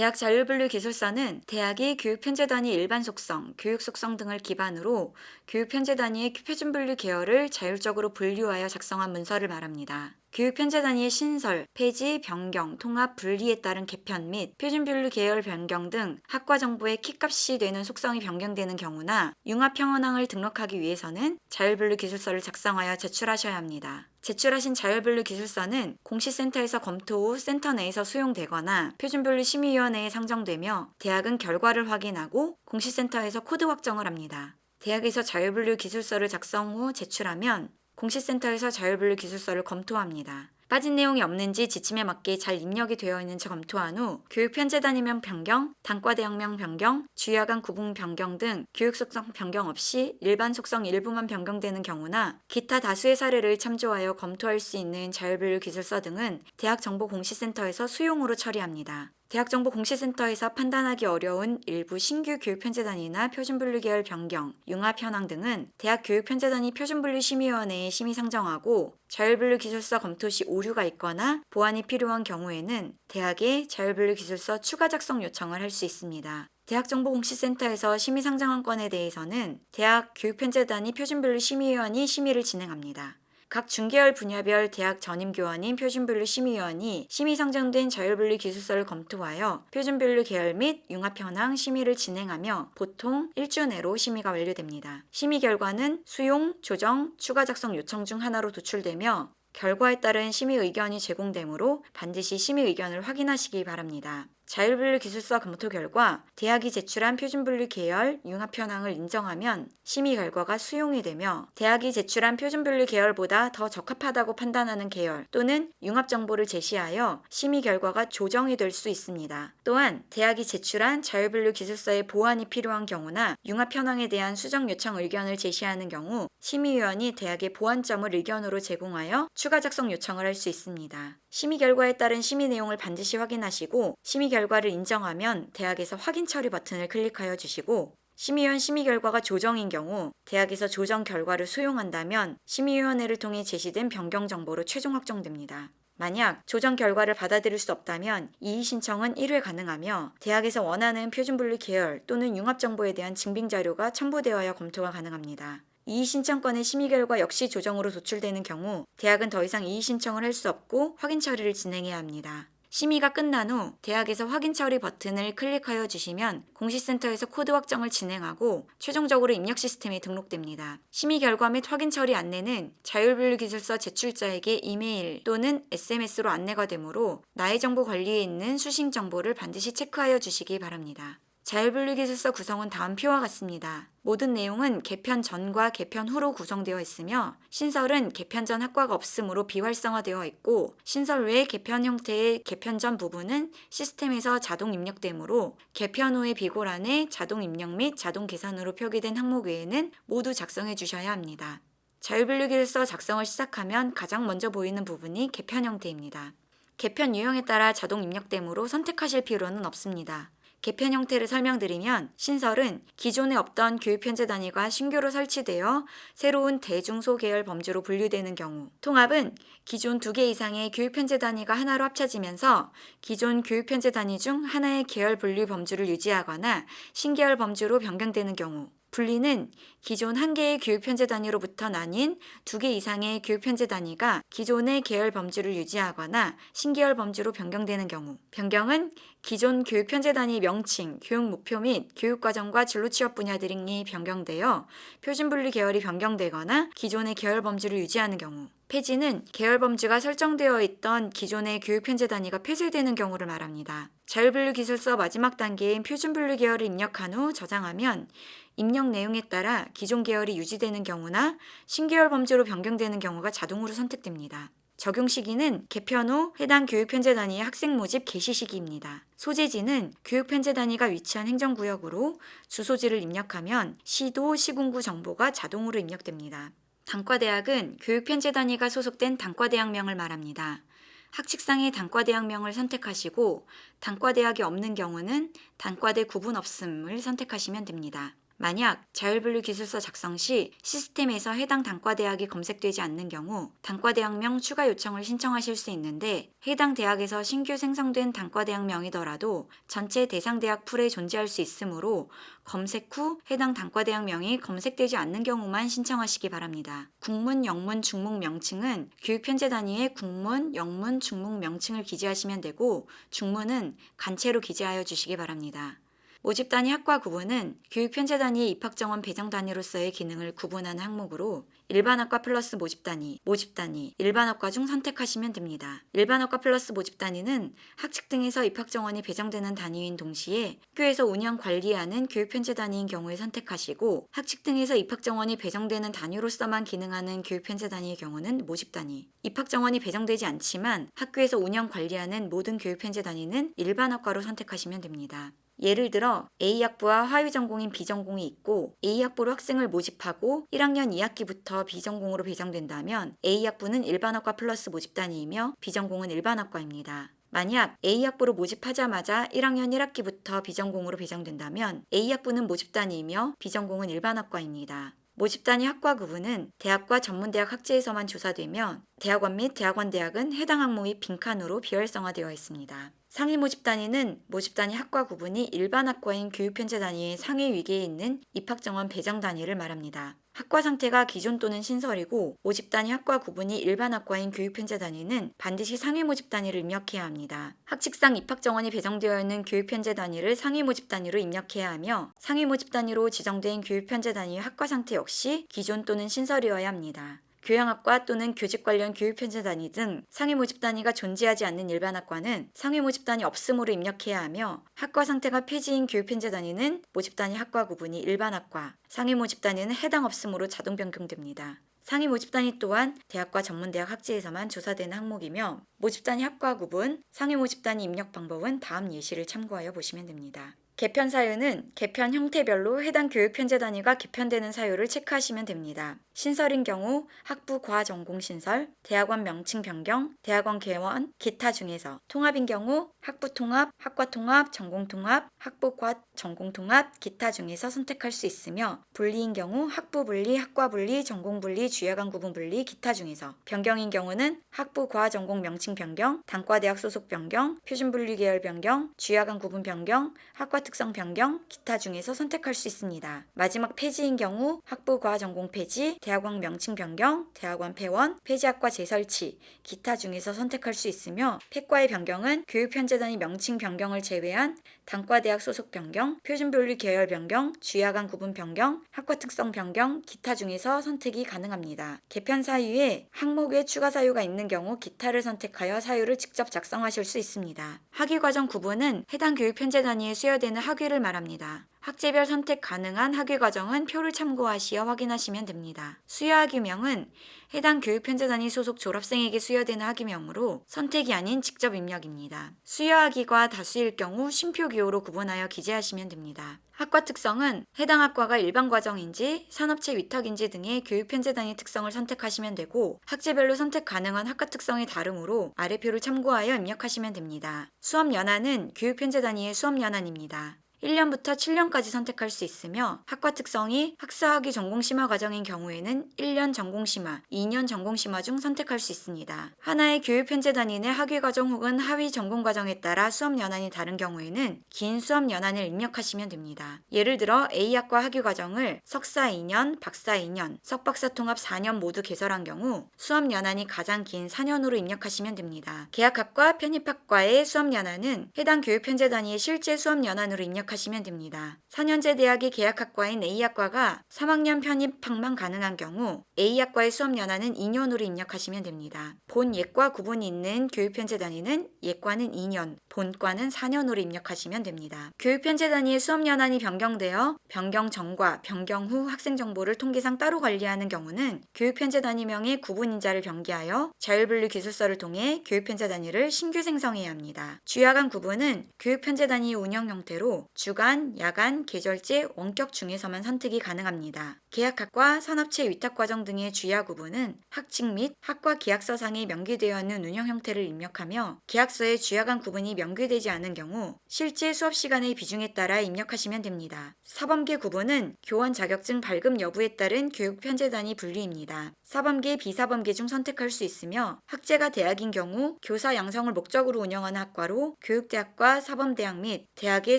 대학 자율분류 기술서는 대학이 교육 편제 단위 일반 속성, 교육 속성 등을 기반으로 교육 편제 단위의 표준 분류 계열을 자율적으로 분류하여 작성한 문서를 말합니다. 교육 편제 단위의 신설, 폐지, 변경, 통합, 분리에 따른 개편 및 표준 분류 계열 변경 등 학과 정보의 키값이 되는 속성이 변경되는 경우나 융합 평원항을 등록하기 위해서는 자율분류 기술서를 작성하여 제출하셔야 합니다. 제출하신 자율분류 기술서는 공시센터에서 검토 후 센터 내에서 수용되거나 표준분류 심의위원회에 상정되며 대학은 결과를 확인하고 공시센터에서 코드 확정을 합니다. 대학에서 자율분류 기술서를 작성 후 제출하면 공시센터에서 자율분류 기술서를 검토합니다. 빠진 내용이 없는지 지침에 맞게 잘 입력이 되어 있는지 검토한 후 교육 편제 단위명 변경, 단과 대학명 변경, 주야간 구분 변경 등 교육 속성 변경 없이 일반 속성 일부만 변경되는 경우나 기타 다수의 사례를 참조하여 검토할 수 있는 자율분류 기술서 등은 대학 정보 공시센터에서 수용으로 처리합니다. 대학정보 공시센터에서 판단하기 어려운 일부 신규 교육편제단위나 표준분류 계열 변경, 융합 현황 등은 대학 교육편제단위 표준분류 심의위원회에 심의 상정하고 자율분류 기술서 검토 시 오류가 있거나 보완이 필요한 경우에는 대학에 자율분류 기술서 추가 작성 요청을 할 수 있습니다. 대학정보공시센터에서 심의 상정한 건에 대해서는 대학 교육편제단위 표준분류 심의위원이 심의를 진행합니다. 각 중계열 분야별 대학 전임교원인 표준분류 심의위원이 심의 상정된 자율분류 기술서를 검토하여 표준분류 계열 및 융합 현황 심의를 진행하며 보통 일주 내로 심의가 완료됩니다. 심의 결과는 수용, 조정, 추가 작성 요청 중 하나로 도출되며 결과에 따른 심의 의견이 제공되므로 반드시 심의 의견을 확인하시기 바랍니다. 자율분류 기술서 검토 결과 대학이 제출한 표준분류 계열 융합 현황을 인정하면 심의 결과가 수용이 되며 대학이 제출한 표준분류 계열보다 더 적합하다고 판단하는 계열 또는 융합 정보를 제시하여 심의 결과가 조정이 될 수 있습니다. 또한 대학이 제출한 자율분류 기술서의 보완이 필요한 경우나 융합 현황에 대한 수정 요청 의견을 제시하는 경우 심의위원이 대학의 보완점을 의견으로 제공하여 추가 작성 요청을 할 수 있습니다. 심의 결과에 따른 심의 내용을 반드시 확인하시고 심의 결과를 인정하면 대학에서 확인 처리 버튼을 클릭하여 주시고 심의위원 심의 결과가 조정인 경우 대학에서 조정 결과를 수용한다면 심의위원회를 통해 제시된 변경 정보로 최종 확정됩니다. 만약 조정 결과를 받아들일 수 없다면 이의 신청은 1회 가능하며 대학에서 원하는 표준분류 계열 또는 융합 정보에 대한 증빙 자료가 첨부되어야 검토가 가능합니다. 이의 신청권의 심의 결과 역시 조정으로 도출되는 경우 대학은 더 이상 이의 신청을 할 수 없고 확인 처리를 진행해야 합니다. 심의가 끝난 후 대학에서 확인 처리 버튼을 클릭하여 주시면 공시센터에서 코드 확정을 진행하고 최종적으로 입력 시스템에 등록됩니다. 심의 결과 및 확인 처리 안내는 자율분류 기술서 제출자에게 이메일 또는 SMS로 안내가 되므로 나의 정보 관리에 있는 수신 정보를 반드시 체크하여 주시기 바랍니다. 자율분류 기술서 구성은 다음 표와 같습니다. 모든 내용은 개편 전과 개편 후로 구성되어 있으며 신설은 개편 전 학과가 없으므로 비활성화되어 있고 신설 외 개편 형태의 개편 전 부분은 시스템에서 자동 입력되므로 개편 후의 비고란에 자동 입력 및 자동 계산으로 표기된 항목 외에는 모두 작성해 주셔야 합니다. 자율분류 기술서 작성을 시작하면 가장 먼저 보이는 부분이 개편 형태입니다. 개편 유형에 따라 자동 입력되므로 선택하실 필요는 없습니다. 개편 형태를 설명드리면 신설은 기존에 없던 교육 편제 단위가 신규로 설치되어 새로운 대중소 계열 범주로 분류되는 경우, 통합은 기존 두 개 이상의 교육 편제 단위가 하나로 합쳐지면서 기존 교육 편제 단위 중 하나의 계열 분류 범주를 유지하거나 신계열 범주로 변경되는 경우, 분리는 기존 한 개의 교육 편제 단위로부터 나뉜 두 개 이상의 교육 편제 단위가 기존의 계열 범주를 유지하거나 신계열 범주로 변경되는 경우, 변경은 기존 교육 편제 단위 명칭, 교육 목표 및 교육 과정과 진로 취업 분야 등이 변경되어 표준 분류 계열이 변경되거나 기존의 계열 범주를 유지하는 경우, 폐지는 계열 범주가 설정되어 있던 기존의 교육 편제 단위가 폐쇄되는 경우를 말합니다. 자율분류 기술서 마지막 단계인 표준 분류 계열을 입력한 후 저장하면 입력 내용에 따라 기존 계열이 유지되는 경우나 신계열 범주로 변경되는 경우가 자동으로 선택됩니다. 적용 시기는 개편 후 해당 교육 편제 단위의 학생 모집 개시 시기입니다. 소재지는 교육 편제 단위가 위치한 행정구역으로 주소지를 입력하면 시도, 시군구 정보가 자동으로 입력됩니다. 단과대학은 교육 편제 단위가 소속된 단과대학명을 말합니다. 학칙상의 단과대학명을 선택하시고 단과대학이 없는 경우는 단과대 구분 없음을 선택하시면 됩니다. 만약 자율분류 기술서 작성 시 시스템에서 해당 단과 대학이 검색되지 않는 경우 단과 대학명 추가 요청을 신청하실 수 있는데 해당 대학에서 신규 생성된 단과 대학명이더라도 전체 대상 대학 풀에 존재할 수 있으므로 검색 후 해당 단과 대학명이 검색되지 않는 경우만 신청하시기 바랍니다. 국문, 영문, 중문 명칭은 교육 편제 단위에 국문, 영문, 중문 명칭을 기재하시면 되고 중문은 간체로 기재하여 주시기 바랍니다. 모집 단위 학과 구분은 교육 편제 단위의 입학 정원 배정 단위로서의 기능을 구분하는 항목으로 일반 학과 플러스 모집 단위, 모집 단위, 일반 학과 중 선택하시면 됩니다. 일반 학과 플러스 모집 단위는 학칙 등에서 입학 정원이 배정되는 단위인 동시에 학교에서 운영 관리하는 교육 편제 단위인 경우에 선택하시고 학칙 등에서 입학 정원이 배정되는 단위로서만 기능하는 교육 편제 단위의 경우는 모집 단위. 입학 정원이 배정되지 않지만 학교에서 운영 관리하는 모든 교육 편제 단위는 일반 학과로 선택하시면 됩니다. 예를 들어 A학부와 화위 전공인 B전공이 있고 A학부로 학생을 모집하고 1학년 2학기부터 B전공으로 배정된다면 A학부는 일반학과 플러스 모집 단위이며 B전공은 일반학과입니다. 만약 A학부로 모집하자마자 1학년 1학기부터 B전공으로 배정된다면 A학부는 모집 단위이며 B전공은 일반학과입니다. 모집 단위 학과 구분은 대학과 전문대학 학제에서만 조사되며 대학원 및 대학원 대학은 해당 항목이 빈칸으로 비활성화되어 있습니다. 상위 모집 단위는 모집 단위 학과 구분이 일반 학과인 교육 편제 단위의 상위 위계에 있는 입학 정원 배정 단위를 말합니다. 학과 상태가 기존 또는 신설이고 모집 단위 학과 구분이 일반 학과인 교육 편제 단위는 반드시 상위 모집 단위를 입력해야 합니다. 학칙상 입학 정원이 배정되어 있는 교육 편제 단위를 상위 모집 단위로 입력해야 하며 상위 모집 단위로 지정된 교육 편제 단위의 학과 상태 역시 기존 또는 신설이어야 합니다. 교양학과 또는 교직 관련 교육 편제 단위 등 상위 모집 단위가 존재하지 않는 일반 학과는 상위 모집 단위 없음으로 입력해야 하며 학과 상태가 폐지인 교육 편제 단위는 모집 단위 학과 구분이 일반 학과, 상위 모집 단위는 해당 없음으로 자동 변경됩니다. 상위 모집 단위 또한 대학과 전문대학 학제에서만 조사되는 항목이며 모집 단위 학과 구분, 상위 모집 단위 입력 방법은 다음 예시를 참고하여 보시면 됩니다. 개편 사유는 개편 형태별로 해당 교육 편제 단위가 개편되는 사유를 체크하시면 됩니다. 신설인 경우 학부 과 전공 신설, 대학원 명칭 변경, 대학원 개원, 기타 중에서 통합인 경우 학부 통합, 학과 통합, 전공 통합, 학부 과 전공 통합, 기타 중에서 선택할 수 있으며 분리인 경우 학부 분리, 학과 분리, 전공 분리, 주야간 구분 분리, 기타 중에서 변경인 경우는 학부 과 전공 명칭 변경, 단과 대학 소속 변경, 표준 분리 계열 변경, 주야간 구분 변경, 학과 특성 변경, 기타 중에서 선택할 수 있습니다. 마지막 폐지인 경우 학부 과 전공 폐지, 대학원 명칭 변경, 대학원 폐원, 폐지학과 재설치, 기타 중에서 선택할 수 있으며 폐과의 변경은 교육편제단위 명칭 변경을 제외한 단과대학 소속 변경, 표준분류 계열 변경, 주야간 구분 변경, 학과 특성 변경, 기타 중에서 선택이 가능합니다. 개편 사유에 항목에 추가 사유가 있는 경우 기타를 선택하여 사유를 직접 작성하실 수 있습니다. 학위과정 구분은 해당 교육편제 단위에 수여되는 학위를 말합니다. 학제별 선택 가능한 학위 과정은 표를 참고하시어 확인하시면 됩니다. 수여 학위명은 해당 교육 편제 단위 소속 졸업생에게 수여되는 학위명으로 선택이 아닌 직접 입력입니다. 수여 학위가 다수일 경우 심표 기호로 구분하여 기재하시면 됩니다. 학과 특성은 해당 학과가 일반 과정인지 산업체 위탁인지 등의 교육 편제 단위 특성을 선택하시면 되고 학제별로 선택 가능한 학과 특성이 다르므로 아래 표를 참고하여 입력하시면 됩니다. 수업 연한은 교육 편제 단위의 수업 연한입니다. 1년부터 7년까지 선택할 수 있으며 학과 특성이 학사학위 전공 심화 과정인 경우에는 1년 전공 심화, 2년 전공 심화 중 선택할 수 있습니다. 하나의 교육 편제 단위 내 학위 과정 혹은 하위 전공 과정에 따라 수업 연한이 다른 경우에는 긴 수업 연한을 입력하시면 됩니다. 예를 들어 A학과 학위 과정을 석사 2년, 박사 2년, 석박사 통합 4년 모두 개설한 경우 수업 연한이 가장 긴 4년으로 입력하시면 됩니다. 계약학과 편입학과의 수업 연한은 해당 교육 편제 단위의 실제 수업 연한으로 입력 하시면 됩니다. 4년제 대학의 계약학과인 A학과가 3학년 편입학만 가능한 경우 A학과의 수업 연한은 2년으로 입력하시면 됩니다. 본 예과 구분이 있는 교육편제 단위는 예과는 2년, 본과는 4년으로 입력하시면 됩니다. 교육편제 단위의 수업 연한이 변경되어 변경 전과 변경 후 학생 정보를 통계상 따로 관리하는 경우는 교육편제 단위명의 구분 인자를 변기하여 자율분류 기술서를 통해 교육편제 단위를 신규 생성해야 합니다. 주야간 구분은 교육편제 단위의 운영 형태로 주간, 야간, 계절제, 원격 중에서만 선택이 가능합니다. 계약학과, 산업체 위탁과정 등의 주야 구분은 학칙 및 학과 계약서상에 명기되어 있는 운영 형태를 입력하며 계약서의 주야간 구분이 명 연계되지 않은 경우 실제 수업 시간의 비중에 따라 입력하시면 됩니다. 사범계 구분은 교원 자격증 발급 여부에 따른 교육 편제단위 분류입니다. 사범계, 비사범계 중 선택할 수 있으며 학제가 대학인 경우 교사 양성을 목적으로 운영하는 학과로 교육대학과 사범대학 및 대학의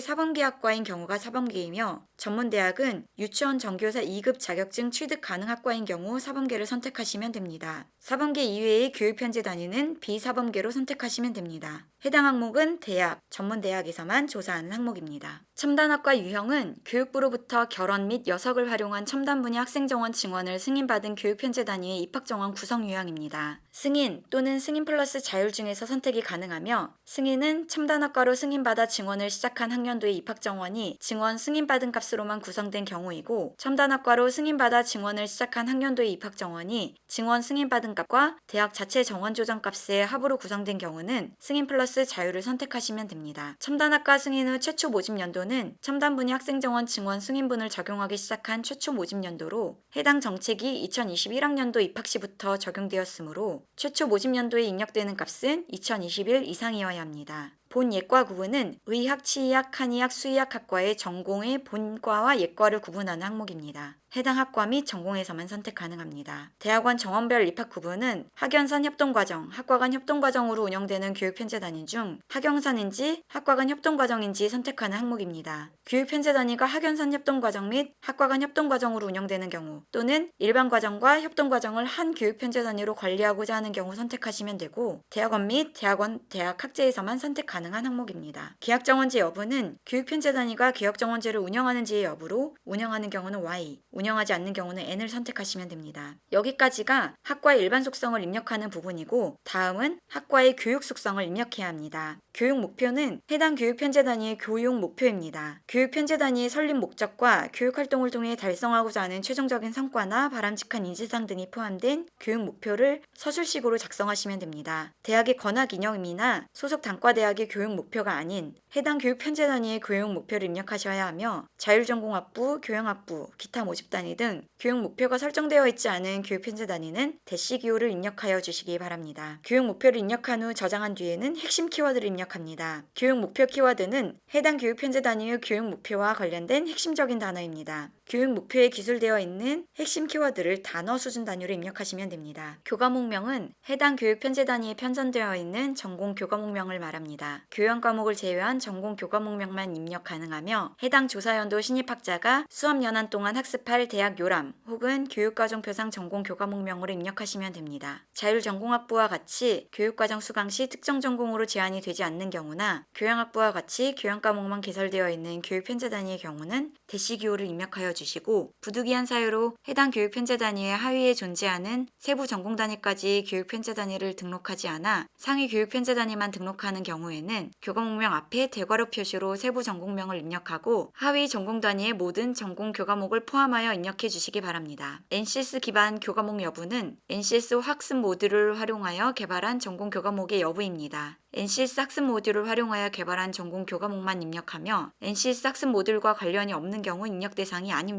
사범계학과인 경우가 사범계이며 전문대학은 유치원 정교사 2급 자격증 취득 가능 학과인 경우 사범계를 선택하시면 됩니다. 사범계 이외의 교육 편제 단위는 비사범계로 선택하시면 됩니다. 해당 항목은 대학, 전문대학에서만 조사하는 항목입니다. 첨단학과 유형은 교육부로부터 결혼 및 여석을 활용한 첨단 분야 학생 정원 증원을 승인받은 교육 편제 단위 의 입학 정원 구성 유형입니다. 승인 또는 승인 플러스 자율 중에서 선택이 가능하며 승인은 첨단학과로 승인받아 증원을 시작한 학년도의 입학 정원이 증원 승인받은 값으로만 구성된 경우이고 첨단학과로 승인받아 증원을 시작한 학년도의 입학 정원이 증원 승인받은 값과 대학 자체 정원 조정 값의 합으로 구성된 경우는 승인 플러스 자율을 선택하시면 됩니다. 첨단학과 승인 후 최초 모집 연도는 첨단 분야 학생 정원 증원 승인분을 적용하기 시작한 최초 모집 연도로 해당 정책이 2021학 년도 입학 시부터 적용되었으므로 최초 모집 연도에 입력되는 값은 2021 이상이어야 합니다. 본 예과 구분은 의학, 치의학, 한의학, 수의학 학과의 전공의 본과와 예과를 구분하는 항목입니다. 해당 학과 및 전공에서만 선택 가능합니다. 대학원 정원별 입학 구분은 학연산 협동과정, 학과 간 협동과정으로 운영되는 교육편제단위 중 학영산인지 학과 간 협동과정인지 선택하는 항목입니다. 교육편제단위가 학연산 협동과정 및 학과 간 협동과정으로 운영되는 경우 또는 일반과정과 협동과정을 한 교육편제단위로 관리하고자 하는 경우 선택하시면 되고 대학원 및 대학원, 대학 학제에서만 선택 가능 한 항목입니다. 계약정원제 여부는 교육편제단위가 계약정원제를 운영하는지의 여부로 운영하는 경우는 Y, 운영하지 않는 경우는 N을 선택하시면 됩니다. 여기까지가 학과의 일반 속성을 입력하는 부분이고 다음은 학과의 교육 속성을 입력해야 합니다. 교육 목표는 해당 교육 편제 단위의 교육 목표입니다. 교육 편제 단위의 설립 목적과 교육 활동을 통해 달성하고자 하는 최종적인 성과나 바람직한 인지상 등이 포함된 교육 목표를 서술식으로 작성하시면 됩니다. 대학의 권학 이념이나 소속 단과 대학의 교육 목표가 아닌 해당 교육 편제 단위의 교육 목표를 입력하셔야 하며 자율전공학부, 교양학부, 기타 모집 단위 등 교육 목표가 설정되어 있지 않은 교육 편제 단위는 대시 기호를 입력하여 주시기 바랍니다. 교육 목표를 입력한 후 저장한 뒤에는 핵심 키워드를 입력 합니다. 교육 목표 키워드는 해당 교육 편제 단위의 교육 목표와 관련된 핵심적인 단어입니다. 교육 목표에 기술되어 있는 핵심 키워드를 단어 수준 단위로 입력하시면 됩니다. 교과목명은 해당 교육 편제 단위에 편성되어 있는 전공 교과목명을 말합니다. 교양 과목을 제외한 전공 교과목명만 입력 가능하며 해당 조사 연도 신입학자가 수업 연한 동안 학습할 대학 요람 혹은 교육과정표상 전공 교과목명으로 입력하시면 됩니다. 자율 전공학부와 같이 교육과정 수강 시 특정 전공으로 제한이 되지 않는 경우나 교양학부와 같이 교양 과목만 개설되어 있는 교육 편제 단위의 경우는 대시 기호를 입력하여 주 시고 부득이한 사유로 해당 교육 편제 단위의 하위에 존재하는 세부 전공 단위까지 교육 편제 단위를 등록하지 않아 상위 교육 편제 단위만 등록하는 경우에는 교과목명 앞에 대괄호 표시로 세부 전공명을 입력하고 하위 전공 단위의 모든 전공 교과목을 포함하여 입력해 주시기 바랍니다. NCS 기반 교과목 여부는 NCS 학습 모듈을 활용하여 개발한 전공 교과목의 여부입니다. NCS 학습 모듈을 활용하여 개발한 전공 교과목만 입력하며 NCS 학습 모듈과 관련이 없는 경우 입력 대상이 아닙니다.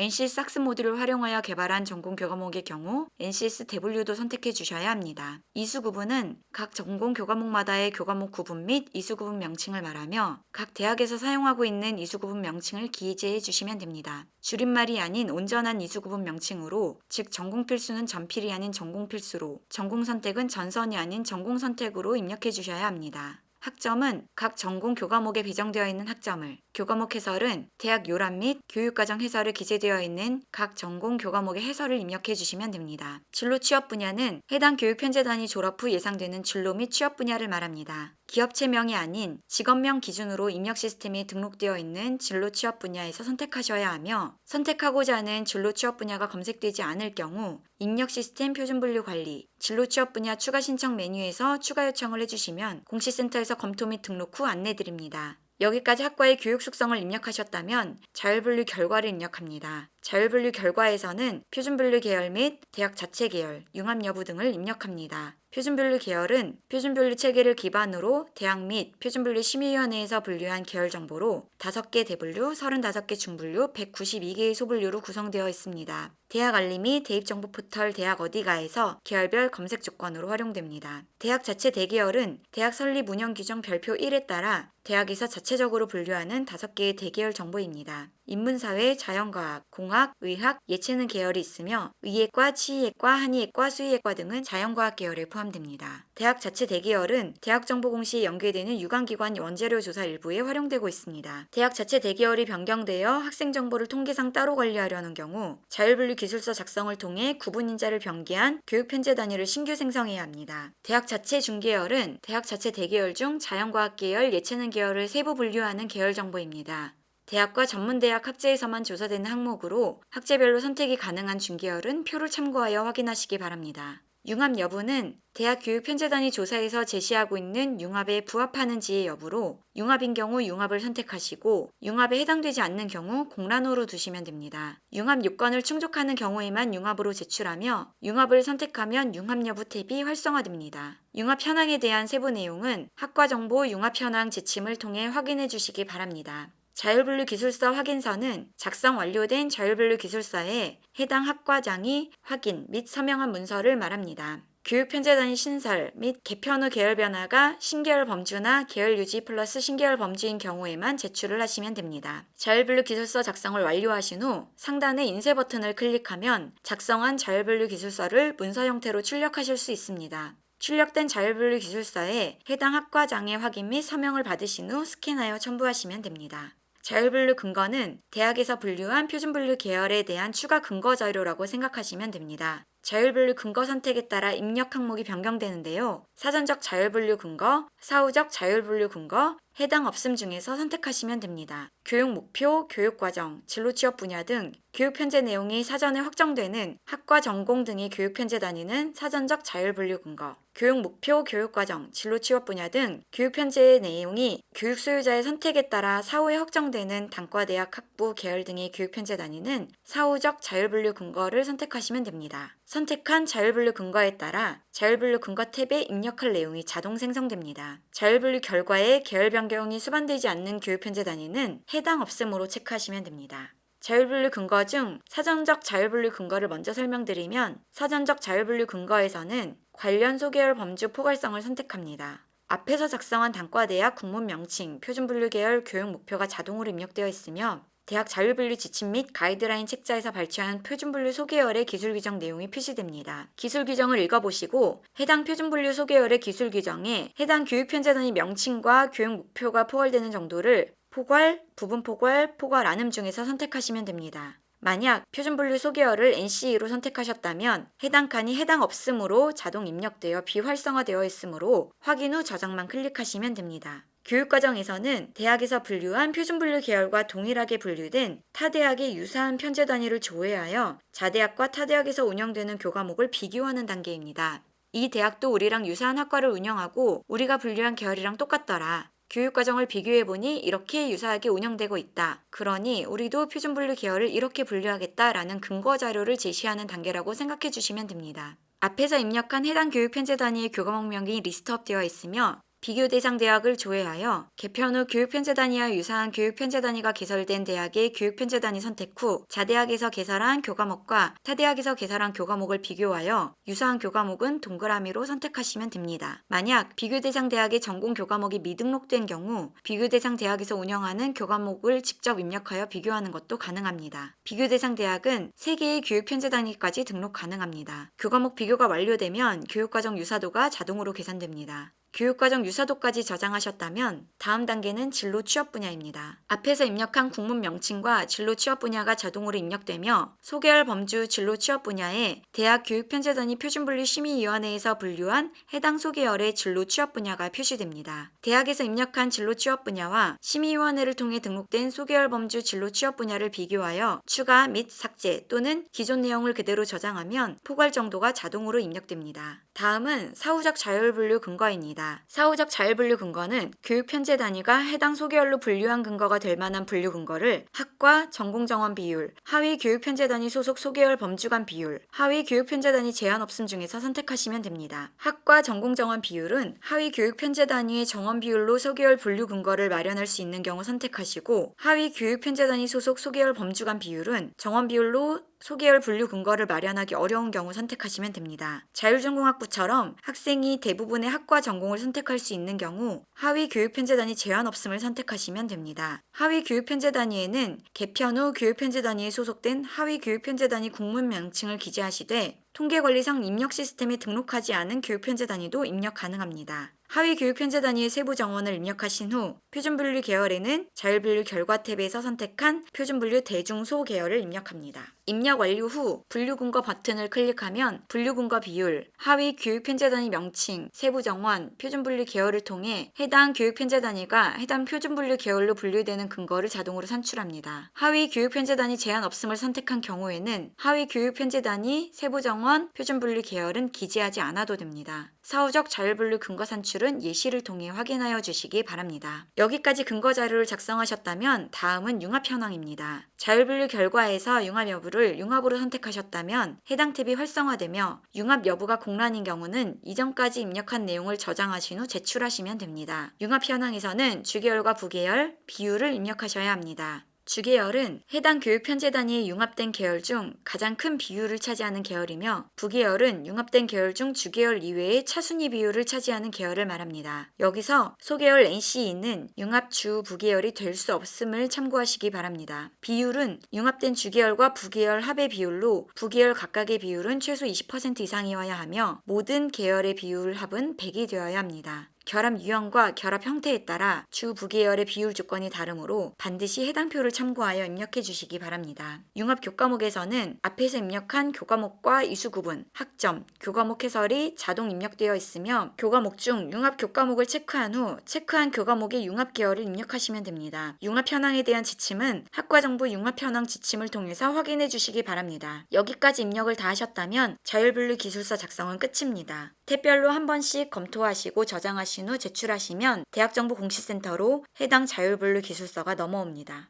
NCS 학습 모듈을 활용하여 개발한 전공 교과목의 경우 NCS W도 선택해 주셔야 합니다. 이수 구분은 각 전공 교과목마다의 교과목 구분 및 이수 구분 명칭을 말하며 각 대학에서 사용하고 있는 이수 구분 명칭을 기재해 주시면 됩니다. 줄임말이 아닌 온전한 이수 구분 명칭으로 즉 전공 필수는 전필이 아닌 전공 필수로 전공 선택은 전선이 아닌 전공 선택으로 입력해 주셔야 합니다. 학점은 각 전공 교과목에 배정되어 있는 학점을, 교과목 해설은 대학 요람 및 교육과정 해설에 기재되어 있는 각 전공 교과목의 해설을 입력해 주시면 됩니다. 진로 취업 분야는 해당 교육 편제 단위 졸업 후 예상되는 진로 및 취업 분야를 말합니다. 기업체명이 아닌 직업명 기준으로 입력 시스템에 등록되어 있는 진로 취업 분야에서 선택하셔야 하며 선택하고자 하는 진로 취업 분야가 검색되지 않을 경우 입력 시스템 표준 분류 관리, 진로 취업 분야 추가 신청 메뉴에서 추가 요청을 해주시면 공시센터에서 검토 및 등록 후 안내 드립니다. 여기까지 학과의 교육 숙성을 입력하셨다면 자율분류 결과를 입력합니다. 자율분류 결과에서는 표준분류 계열 및 대학 자체 계열, 융합 여부 등을 입력합니다. 표준분류 계열은 표준분류 체계를 기반으로 대학 및 표준분류 심의위원회에서 분류한 계열 정보로 5개 대분류, 35개 중분류, 192개의 소분류로 구성되어 있습니다. 대학 알림이 대입정보 포털 대학 어디가에서 계열별 검색 조건으로 활용됩니다. 대학 자체 대계열은 대학 설립 운영 규정 별표 1에 따라 대학에서 자체적으로 분류하는 5개의 대계열 정보입니다. 인문사회, 자연과학, 공학, 의학, 예체능 계열이 있으며 의예과, 치의예과, 한의예과, 수의예과 등은 자연과학 계열에 포함됩니다. 대학 자체 대계열은 대학 정보 공시에 연계되는 유관기관 원재료 조사 일부에 활용되고 있습니다. 대학 자체 대계열이 변경되어 학생 정보를 통계상 따로 관리하려는 경우 자율분류 기술서 작성을 통해 구분 인자를 변기한 교육 편제 단위를 신규 생성해야 합니다. 대학 자체 중계열은 대학 자체 대계열 중 자연과학 계열, 예체능 계열을 세부 분류하는 계열 정보입니다. 대학과 전문대학 학제에서만 조사되는 항목으로 학제별로 선택이 가능한 중계열은 표를 참고하여 확인하시기 바랍니다. 융합 여부는 대학 교육 편제단위 조사에서 제시하고 있는 융합에 부합하는지의 여부로 융합인 경우 융합을 선택하시고 융합에 해당되지 않는 경우 공란호로 두시면 됩니다. 융합 요건을 충족하는 경우에만 융합으로 제출하며 융합을 선택하면 융합 여부 탭이 활성화됩니다. 융합 현황에 대한 세부 내용은 학과 정보 융합 현황 제침을 통해 확인해 주시기 바랍니다. 자율분류 기술서 확인서는 작성 완료된 자율분류 기술서에 해당 학과장이 확인 및 서명한 문서를 말합니다. 교육편제단위 신설 및 개편 후 계열 변화가 신계열 범주나 계열 유지 플러스 신계열 범주인 경우에만 제출을 하시면 됩니다. 자율분류 기술서 작성을 완료하신 후 상단의 인쇄 버튼을 클릭하면 작성한 자율분류 기술서를 문서 형태로 출력하실 수 있습니다. 출력된 자율분류 기술서에 해당 학과장의 확인 및 서명을 받으신 후 스캔하여 첨부하시면 됩니다. 자율분류 근거는 대학에서 분류한 표준분류 계열에 대한 추가 근거 자료라고 생각하시면 됩니다. 자율분류 근거 선택에 따라 입력 항목이 변경되는데요. 사전적 자율분류 근거, 사후적 자율분류 근거, 해당 없음 중에서 선택하시면 됩니다. 교육 목표, 교육 과정, 진로 취업 분야 등 교육 편제 내용이 사전에 확정되는 학과 전공 등의 교육 편제 단위는 사전적 자율분류 근거, 교육 목표, 교육 과정, 진로 취업 분야 등 교육 편제의 내용이 교육 소유자의 선택에 따라 사후에 확정되는 단과대학 학부 계열 등의 교육 편제 단위는 사후적 자율분류 근거를 선택하시면 됩니다. 선택한 자율분류 근거에 따라 자율분류 근거 탭에 입력할 내용이 자동 생성됩니다. 자율분류 결과에 계열 변경이 수반되지 않는 교육 편제 단위는 해당 없음으로 체크하시면 됩니다. 자율분류 근거 중 사전적 자율분류 근거를 먼저 설명드리면 사전적 자율분류 근거에서는 관련 소계열 범주 포괄성을 선택합니다. 앞에서 작성한 단과대학 국문 명칭, 표준 분류 계열 교육 목표가 자동으로 입력되어 있으며 대학 자율분류 지침 및 가이드라인 책자에서 발췌한 표준분류 소계열의 기술 규정 내용이 표시됩니다. 기술 규정을 읽어보시고 해당 표준분류 소계열의 기술 규정에 해당 교육 편제단위 명칭과 교육 목표가 포괄되는 정도를 포괄, 부분 포괄, 포괄 안음 중에서 선택하시면 됩니다. 만약 표준 분류 소계열을 NCE로 선택하셨다면 해당 칸이 해당 없음으로 자동 입력되어 비활성화되어 있으므로 확인 후 저장만 클릭하시면 됩니다. 교육과정에서는 대학에서 분류한 표준분류 계열과 동일하게 분류된 타 대학의 유사한 편제 단위를 조회하여 자대학과 타 대학에서 운영되는 교과목을 비교하는 단계입니다. 이 대학도 우리랑 유사한 학과를 운영하고 우리가 분류한 계열이랑 똑같더라. 교육과정을 비교해보니 이렇게 유사하게 운영되고 있다. 그러니 우리도 표준분류 계열을 이렇게 분류하겠다라는 근거 자료를 제시하는 단계라고 생각해 주시면 됩니다. 앞에서 입력한 해당 교육 편제 단위의 교과목명이 리스트업 되어 있으며 비교 대상 대학을 조회하여 개편 후 교육 편제 단위와 유사한 교육 편제 단위가 개설된 대학의 교육 편제 단위 선택 후 자대학에서 개설한 교과목과 타대학에서 개설한 교과목을 비교하여 유사한 교과목은 동그라미로 선택하시면 됩니다. 만약 비교 대상 대학의 전공 교과목이 미등록된 경우 비교 대상 대학에서 운영하는 교과목을 직접 입력하여 비교하는 것도 가능합니다. 비교 대상 대학은 3개의 교육 편제 단위까지 등록 가능합니다. 교과목 비교가 완료되면 교육과정 유사도가 자동으로 계산됩니다. 교육과정 유사도까지 저장하셨다면 다음 단계는 진로 취업 분야입니다. 앞에서 입력한 국문 명칭과 진로 취업 분야가 자동으로 입력되며 소개할 범주 진로 취업 분야에 대학 교육편제단위 표준분류 심의위원회에서 분류한 해당 소계열의 진로 취업 분야가 표시됩니다. 대학에서 입력한 진로 취업 분야와 심의위원회를 통해 등록된 소계열 범주 진로 취업 분야를 비교하여 추가 및 삭제 또는 기존 내용을 그대로 저장하면 포괄 정도가 자동으로 입력됩니다. 다음은 사후적 자율 분류 근거입니다. 됩니다. 사후적 자율분류 근거는 교육 편제 단위가 해당 소개열로 분류한 근거가 될 만한 분류 근거를 학과 전공 정원 비율, 하위 교육 편제 단위 소속 소개열 범주간 비율, 하위 교육 편제 단위 제한 없음 중에서 선택하시면 됩니다. 학과 전공 정원 비율은 하위 교육 편제 단위의 정원 비율로 소개열 분류 근거를 마련할 수 있는 경우 선택하시고 하위 교육 편제 단위 소속 소개열 범주간 비율은 정원 비율로 소개열 분류 근거를 마련하기 어려운 경우 선택하시면 됩니다. 자율전공학부처럼 학생이 대부분의 학과 전공을 선택할 수 있는 경우 하위 교육 편제 단위 제한 없음을 선택하시면 됩니다. 하위 교육 편제 단위에는 개편 후 교육 편제 단위에 소속된 하위 교육 편제 단위 국문 명칭을 기재하시되 통계관리상 입력 시스템에 등록하지 않은 교육 편제 단위도 입력 가능합니다. 하위 교육 편제 단위의 세부 정원을 입력하신 후 표준 분류 계열에는 자율 분류 결과 탭에서 선택한 표준 분류 대중소 계열을 입력합니다. 입력 완료 후 분류 근거 버튼을 클릭하면 분류 근거 비율, 하위 교육 편제 단위 명칭, 세부 정원, 표준 분류 계열을 통해 해당 교육 편제 단위가 해당 표준 분류 계열로 분류되는 근거를 자동으로 산출합니다. 하위 교육 편제 단위 제한 없음을 선택한 경우에는 하위 교육 편제 단위, 세부 정원, 표준 분류 계열은 기재하지 않아도 됩니다. 사후적 자율분류 근거 산출은 예시를 통해 확인하여 주시기 바랍니다. 여기까지 근거 자료를 작성하셨다면 다음은 융합 현황입니다. 자율분류 결과에서 융합 여부를 융합으로 선택하셨다면 해당 탭이 활성화되며 융합 여부가 공란인 경우는 이전까지 입력한 내용을 저장하신 후 제출하시면 됩니다. 융합 현황에서는 주계열과 부계열, 비율을 입력하셔야 합니다. 주계열은 해당 교육 편제 단위에 융합된 계열 중 가장 큰 비율을 차지하는 계열이며 부계열은 융합된 계열 중 주계열 이외의 차순위 비율을 차지하는 계열을 말합니다. 여기서 소계열 NCE는 융합 주 부계열이 될 수 없음을 참고하시기 바랍니다. 비율은 융합된 주계열과 부계열 합의 비율로 부계열 각각의 비율은 최소 20% 이상이어야 하며 모든 계열의 비율 합은 100이 되어야 합니다. 결합 유형과 결합 형태에 따라 주 부계열의 비율 조건이 다르므로 반드시 해당 표를 참고하여 입력해 주시기 바랍니다. 융합 교과목에서는 앞에서 입력한 교과목과 이수 구분, 학점, 교과목 해설이 자동 입력되어 있으며 교과목 중 융합 교과목을 체크한 후 체크한 교과목의 융합 계열을 입력하시면 됩니다. 융합 현황에 대한 지침은 학과정보 융합 현황 지침을 통해서 확인해 주시기 바랍니다. 여기까지 입력을 다 하셨다면 자율분류 기술서 작성은 끝입니다. 탭별로 한 번씩 검토하시고 저장 제출하시면 대학정보공시센터로 해당 자율분류 기술서가 넘어옵니다.